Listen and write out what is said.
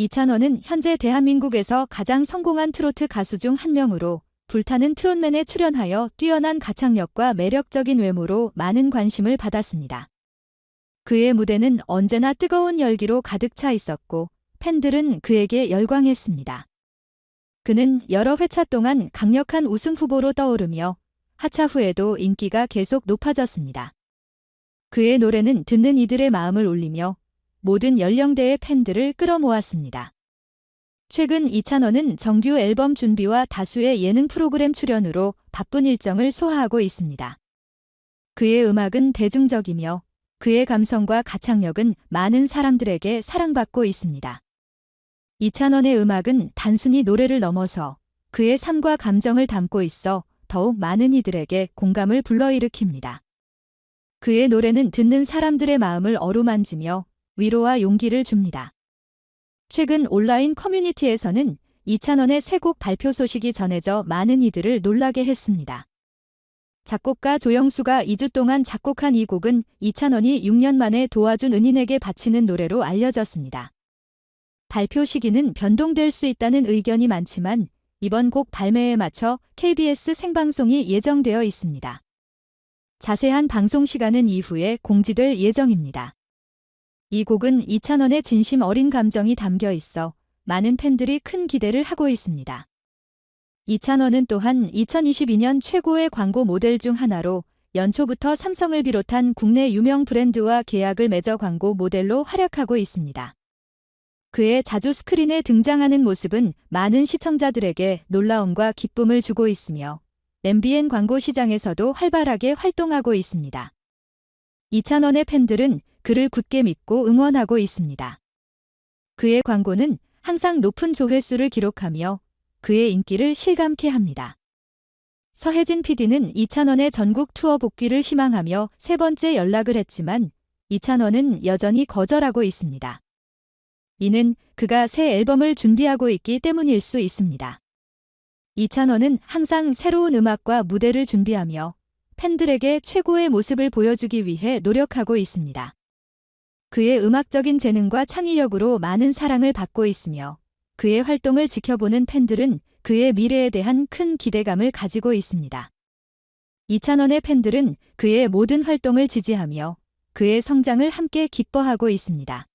이찬원은 현재 대한민국에서 가장 성공한 트로트 가수 중 한 명으로 불타는 트롯맨에 출연하여 뛰어난 가창력과 매력적인 외모로 많은 관심을 받았습니다. 그의 무대는 언제나 뜨거운 열기로 가득 차 있었고 팬들은 그에게 열광했습니다. 그는 여러 회차 동안 강력한 우승 후보로 떠오르며 하차 후에도 인기가 계속 높아졌습니다. 그의 노래는 듣는 이들의 마음을 울리며 모든 연령대의 팬들을 끌어모았습니다. 최근 이찬원은 정규 앨범 준비와 다수의 예능 프로그램 출연으로 바쁜 일정을 소화하고 있습니다. 그의 음악은 대중적이며 그의 감성과 가창력은 많은 사람들에게 사랑받고 있습니다. 이찬원의 음악은 단순히 노래를 넘어서 그의 삶과 감정을 담고 있어 더욱 많은 이들에게 공감을 불러일으킵니다. 그의 노래는 듣는 사람들의 마음을 어루만지며 위로와 용기를 줍니다. 최근 온라인 커뮤니티에서는 이찬원의 새 곡 발표 소식이 전해져 많은 이들을 놀라게 했습니다. 작곡가 조영수가 2주 동안 작곡한 이 곡은 이찬원이 6년 만에 도와준 은인에게 바치는 노래로 알려졌습니다. 발표 시기는 변동될 수 있다는 의견이 많지만 이번 곡 발매에 맞춰 KBS 생방송이 예정되어 있습니다. 자세한 방송 시간은 이후에 공지될 예정입니다. 이 곡은 이찬원의 진심 어린 감정이 담겨 있어 많은 팬들이 큰 기대를 하고 있습니다. 이찬원은 또한 2022년 최고의 광고 모델 중 하나로 연초부터 삼성을 비롯한 국내 유명 브랜드와 계약을 맺어 광고 모델로 활약하고 있습니다. 그의 자주 스크린에 등장하는 모습은 많은 시청자들에게 놀라움과 기쁨을 주고 있으며 MBN 광고 시장에서도 활발하게 활동하고 있습니다. 이찬원의 팬들은 그를 굳게 믿고 응원하고 있습니다. 그의 광고는 항상 높은 조회수를 기록하며 그의 인기를 실감케 합니다. 서혜진 PD는 이찬원의 전국 투어 복귀를 희망하며 세 번째 연락을 했지만 이찬원은 여전히 거절하고 있습니다. 이는 그가 새 앨범을 준비하고 있기 때문일 수 있습니다. 이찬원은 항상 새로운 음악과 무대를 준비하며 팬들에게 최고의 모습을 보여주기 위해 노력하고 있습니다. 그의 음악적인 재능과 창의력으로 많은 사랑을 받고 있으며 그의 활동을 지켜보는 팬들은 그의 미래에 대한 큰 기대감을 가지고 있습니다. 이찬원의 팬들은 그의 모든 활동을 지지하며 그의 성장을 함께 기뻐하고 있습니다.